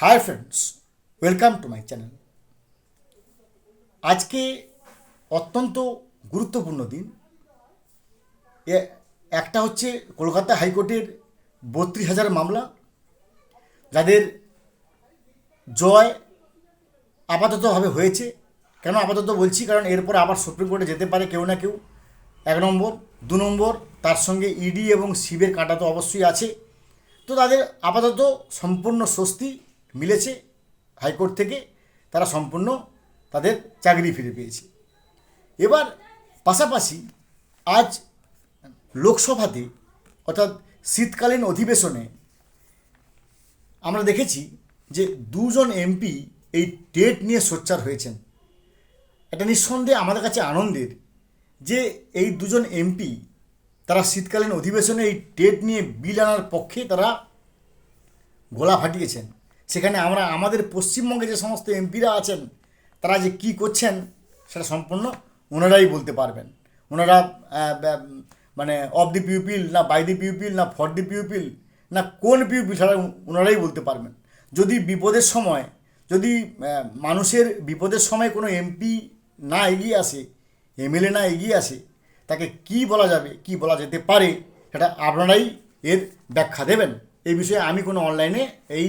Hi friends welcome to my channel আজকে অত্যন্ত গুরুত্বপূর্ণ দিন। একটা হচ্ছে কলকাতা হাইকোর্টের বত্রিশ হাজার মামলা, যাদের জয় আপাততভাবে হয়েছে। কেন আপাতত বলছি? কারণ এরপর আবার সুপ্রিম কোর্টে যেতে পারে কেউ না কেউ। এক নম্বর, দু নম্বর, তার সঙ্গে ইডি এবং সিবের কাঁটা তো অবশ্যই আছে। তো তাদের আপাতত সম্পূর্ণ স্বস্তি মিলেছে, হাইকোর্ট থেকে তারা সম্পূর্ণ তাদের চাকরি ফিরে পেয়েছে। এবার পাশাপাশি আজ লোকসভাতে, অর্থাৎ শীতকালীন অধিবেশনে আমরা দেখেছি যে দুজন এমপি এই টেট নিয়ে সোচ্চার হয়েছেন। এটা নিঃসন্দেহে আমাদের কাছে আনন্দের যে এই দুজন এমপি তারা শীতকালীন অধিবেশনে এই টেট নিয়ে বিল আনার পক্ষে তারা গোলা ফাটিয়েছেন। সেখানে আমরা, আমাদের পশ্চিমবঙ্গে যে সমস্ত এমপিরা আছেন, তারা যে কি করছেন সেটা সম্পূর্ণ ওনারাই বলতে পারবেন। ওনারা মানে অফ দি পিউপিল না বাই দি পিউপিল না ফর দি পিউপিল না কোন পিউপিল সেটা ওনারাই বলতে পারবেন। যদি বিপদের সময়, যদি মানুষের বিপদের সময় কোনো এমপি না এগিয়ে আসে, এমএলএ না এগিয়ে আসে, তাকে কি বলা যাবে, কি বলা যেতে পারে, সেটা আপনারাই এর ব্যাখ্যা দেবেন। এই বিষয়ে আমি কোনো অনলাইনে এই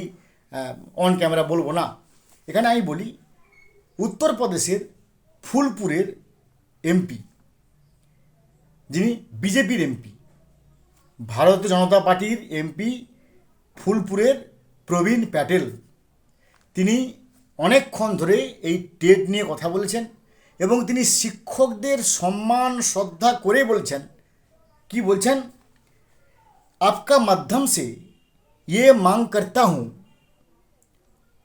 অন ক্যামেরা বলবো না এখানে আমি বলি উত্তরপ্রদেশের ফুলপুরের এমপি যিনি বিজেপির এমপি ভারতীয় জনতা পার্টির এমপি ফুলপুরের প্রবীণ প্যাটেল তিনি অনেকক্ষণ ধরে এই টেট নিয়ে কথা বলেছেন এবং তিনি শিক্ষকদের সম্মান শ্রদ্ধা করে বলছেন কি বলছেন आपका माध्यम से ये मांग करता हूँ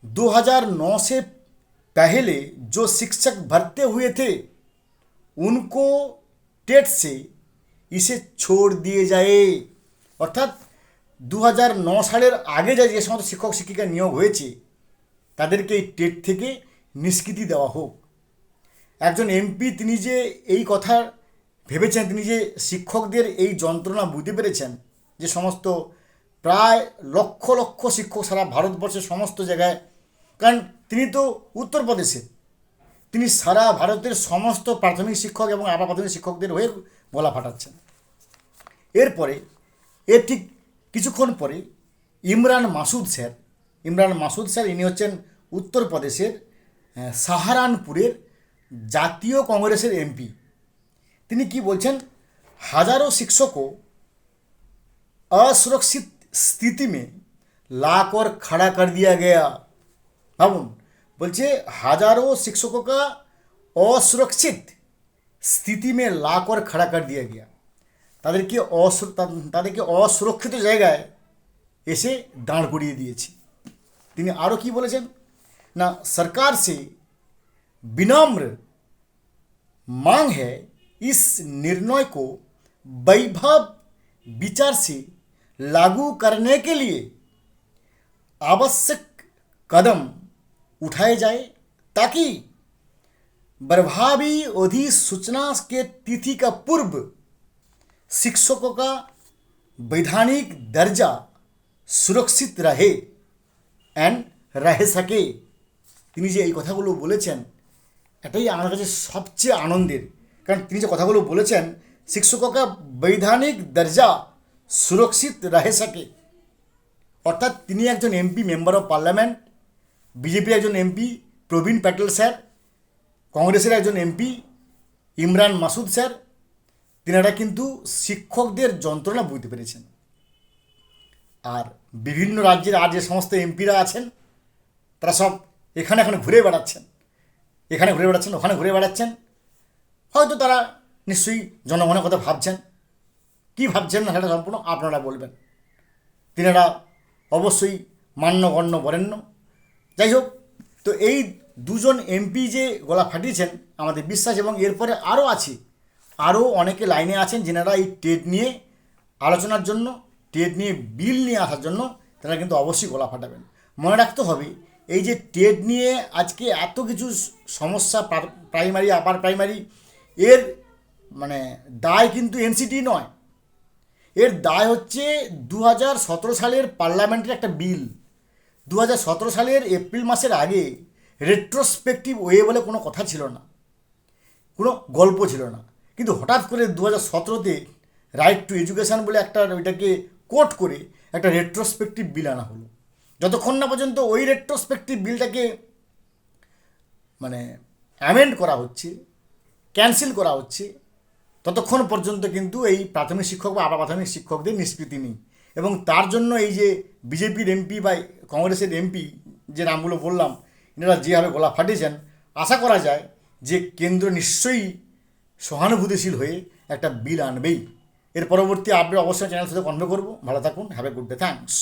2009 से पहले जो शिक्षक भरते हुए थे उनको टेट से इसे छोड़ দিয়ে যায় অর্থাৎ দু সালের আগে যা যে সমস্ত শিক্ষক শিক্ষিকা নিয়োগ হয়েছে তাদেরকে এই টেট থেকে নিষ্কৃতি দেওয়া হোক একজন এমপি তিনি যে এই কথা ভেবেছেন তিনি যে শিক্ষকদের এই যন্ত্রণা বুঝতে পেরেছেন যে সমস্ত প্রায় লক্ষ লক্ষ শিক্ষক সারা ভারতবর্ষের সমস্ত জায়গায় কারণ তিনি তো উত্তরপ্রদেশে তিনি সারা ভারতের সমস্ত প্রাথমিক শিক্ষক এবং আপার প্রাথমিক শিক্ষকদের হয়ে গলা ফাটাচ্ছেন এরপরে এর ঠিক কিছুক্ষণ পরে ইমরান মাসুদ স্যার ইমরান মাসুদ স্যার ইনি হচ্ছেন উত্তরপ্রদেশের আহ, সাহারানপুরের জাতীয় কংগ্রেসের এমপি তিনি কি বলছেন হাজারো শিক্ষকও असुरक्षित स्थिति में लाक और खड़ा कर दिया गया ভাবুন বলছে হাজারো शिक्षकों का असुरक्षित स्थिति में लाकर खड़ा कर दिया गया। তাদেরকে অসু তাদেরকে অসুরক্ষিত জায়গায় এসে দাঁড় করিয়ে দিয়েছি তিনি আরও ना सरकार से विनम्र मांग है, इस निर्णय को वैभव विचार से लागू करने के लिए आवश्यक कदम उठाए जाए ताकि प्रभावी अधिसूचना के तिथि का पूर्व शिक्षकों का वैधानिक दर्जा सुरक्षित रहे অ্যান্ড রহে সকে তিনি যে এই কথাগুলো বলেছেন এটাই আমার কাছে সবচেয়ে আনন্দের কারণ তিনি যে কথাগুলো বলেছেন শিক্ষককা বৈধানিক দরজা সুরক্ষিত রহে সকে অর্থাৎ তিনি একজন এমপি মেম্বার অফ পার্লামেন্ট বিজেপির একজন এমপি, প্রবীণ প্যাটেল স্যার, কংগ্রেসের একজন এমপি, ইমরান মাসুদ স্যার, তিনারা কিন্তু শিক্ষকদের যন্ত্রণা বুঝতে পেরেছেন। আর বিভিন্ন রাজ্যের আর যে সমস্ত এমপিরা আছেন, তারা সব এখানে এখানে ঘুরে বেড়াচ্ছেন। এখানে ঘুরে বেড়াচ্ছেন, ওখানে ঘুরে বেড়াচ্ছেন। হয়তো তারা নিশ্চয়ই জনগণের কথা ভাবছেন। কি ভাবছেন না সেটা সম্পূর্ণ আপনারা বলবেন। তিনারা অবশ্যই মান্যগণ্য বরেণ্য। যাই হোক তো এই দুজন এমপি যে গলা ফাটিয়েছেন, আমাদের বিশ্বাস এবং এরপরে আরও আছে। আরও অনেকে লাইনে আছেন যেনারা এই টেট নিয়ে আলোচনার জন্য টেট নিয়ে বিল নিয়ে আসার জন্য তারা কিন্তু অবশ্যই গলা ফাটাবেন। মনে রাখতে হবে, এই যে টেট নিয়ে আজকে এত কিছু সমস্যা প্রাইমারি আপার প্রাইমারি এর মানে দায় কিন্তু এনসিটি নয়। এর দায় হচ্ছে দু হাজার সতেরো সালের পার্লামেন্টের একটা বিল। দু হাজার সতেরো সালের এপ্রিল মাসের আগে রেট্রোস্পেকটিভ ওয়ে বলে কোনো কথা ছিল না। কোনো গল্প ছিল না। কিন্তু হঠাৎ করে দু হাজার সতেরোতে রাইট টু এডুকেশান বলে একটা ওইটাকে কোট করে একটা রেট্রোস্পেকটিভ বিল আনা হলো। যতক্ষণ না পর্যন্ত ওই রেট্রোস্পেকটিভ বিলটাকে মানে অ্যামেন্ড করা হচ্ছে ক্যান্সেল করা হচ্ছে, ততক্ষণ পর্যন্ত কিন্তু এই প্রাথমিক শিক্ষক বা আবার প্রাথমিক শিক্ষকদের নিষ্কৃতি নেই। এবং তার জন্য এই যে বিজেপির এমপি বা কংগ্রেসের এমপি যে নামগুলো বললাম, এনারা যেভাবে গলা ফাটিয়েছেন, আশা করা যায় যে কেন্দ্র নিশ্চয়ই সহানুভূতিশীল হয়ে একটা বিল আনবেই। এর পরবর্তী আপডেট অবশ্যই চ্যানেল সাথে কনভে করব। ভালো থাকুন have a good day thanks